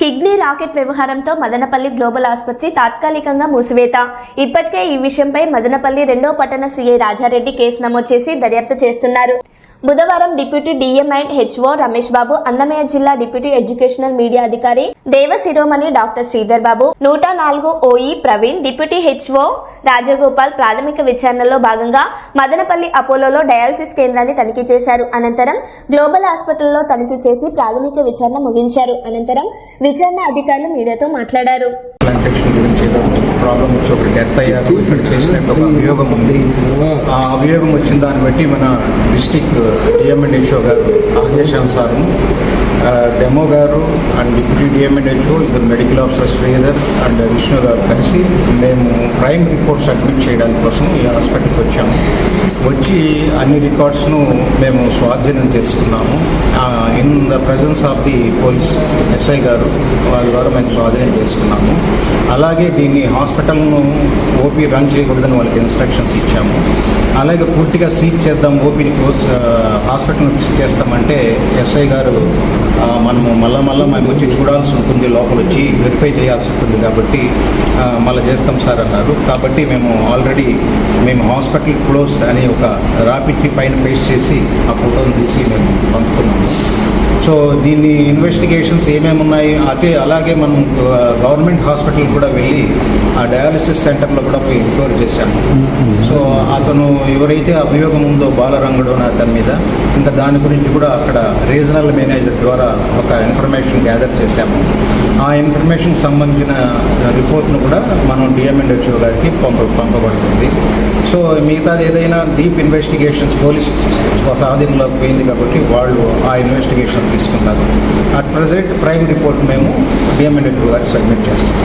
Kidney racket వ్యవహారంతో Madanapalle global ఆసుపత్రి తాత్కాలికంగా మూసివేత. ఇప్పటికే ఈ విషయంపై మదనపల్లి రెండో పట్టణ సీఐ రాజారెడ్డి కేసు నమోదు చేసి దర్యాప్తు చేస్తున్నారు. బుధవారం deputy DM and HO Ramesh Babu Annamayya జిల్లా డిప్యూటీ ఎడ్యుకేషనల్ మీడియా అధికారి దేవ శిరోమణి డాక్టర్ శ్రీధర్ బాబు నూట నాలుగు OE Praveen deputy HO Rajagopal ప్రాథమిక విచారణలో భాగంగా మదనపల్లి అపోలోలో డయాలసిస్ కేంద్రాన్ని తనిఖీ చేశారు. అనంతరం గ్లోబల్ హాస్పిటల్లో తనిఖీ చేసి ప్రాథమిక విచారణ ముగించారు. అనంతరం విచారణ అధికారులు మీడియాతో మాట్లాడారు. ప్రాబ్లం వచ్చి ఒక డెత్ అయ్యారు. ఇక్కడ చేసినట్టు ఒక అభియోగం ఉంది. ఆ అభియోగం వచ్చిన దాన్ని బట్టి మన డిస్టిక్ డిఎంఎన్హెచ్ఓ గారు ఆదేశానుసారం డెమో గారు and deputy DM and HO ఇద్దరు medical officer Sridhar and Vishnu గారు కలిసి మేము ప్రైమ్ రిపోర్ట్ సబ్మిట్ చేయడానికి కోసం ఈ హాస్పిటల్కి వచ్చాము. వచ్చి అన్ని రికార్డ్స్ను మేము స్వాధీనం చేసుకున్నాము. In the presence of the police SI గారు వారి ద్వారా మేము స్వాధీనం చేసుకున్నాము. అలాగే దీన్ని హాస్పిటల్ను ఓపీ రన్ చేయకూడదని వాళ్ళకి ఇన్స్ట్రక్షన్స్ ఇచ్చాము. అలాగే పూర్తిగా సీజ్ చేద్దాం ఓపీని క్లోజ్ హాస్పిటల్ సీజ్ చేస్తామంటే ఎస్ఐ గారు మనము మళ్ళా మళ్ళా మేము వచ్చి చూడాల్సి ఉంటుంది లోపల వచ్చి వెరిఫై చేయాల్సి ఉంటుంది కాబట్టి మళ్ళీ చేస్తాం సార్ అన్నారు. కాబట్టి మేము ఆల్రెడీ మేము హాస్పిటల్ క్లోజ్డ్ అని ఒక రాపిడ్ని పైన పేస్ట్ చేసి ఆ ఫోటోని తీసి మేము పంపుతున్నాము. సో దీన్ని ఇన్వెస్టిగేషన్స్ ఏమేమి ఉన్నాయి? అదే అలాగే మనం గవర్నమెంట్ హాస్పిటల్ కూడా వెళ్ళి ఆ డయాలసిస్ సెంటర్లో కూడా పోయి ఎంక్వైరీ చేశాము. సో అతను ఎవరైతే అభియోగం ఉందో బాలరంగుడు అని అతని మీద ఇంకా దాని గురించి కూడా అక్కడ రీజనల్ మేనేజర్ ద్వారా ఒక ఇన్ఫర్మేషన్ గ్యాదర్ చేశాము. ఆ ఇన్ఫర్మేషన్ సంబంధించిన రిపోర్ట్ను కూడా మనం డిఎంఎన్హెచ్ఓ గారికి పంప పంపబడుతుంది. సో మిగతాది ఏదైనా డీప్ ఇన్వెస్టిగేషన్స్ పోలీస్ స్వాధీనంలోకి పోయింది కాబట్టి వాళ్ళు ఆ ఇన్వెస్టిగేషన్స్ తీసుకుంటారు. అట్ ప్రజెంట్ ప్రైమ్ రిపోర్ట్ మేము డిఎంఎన్హెచ్ఓ గారికి సబ్మిట్ చేస్తాం.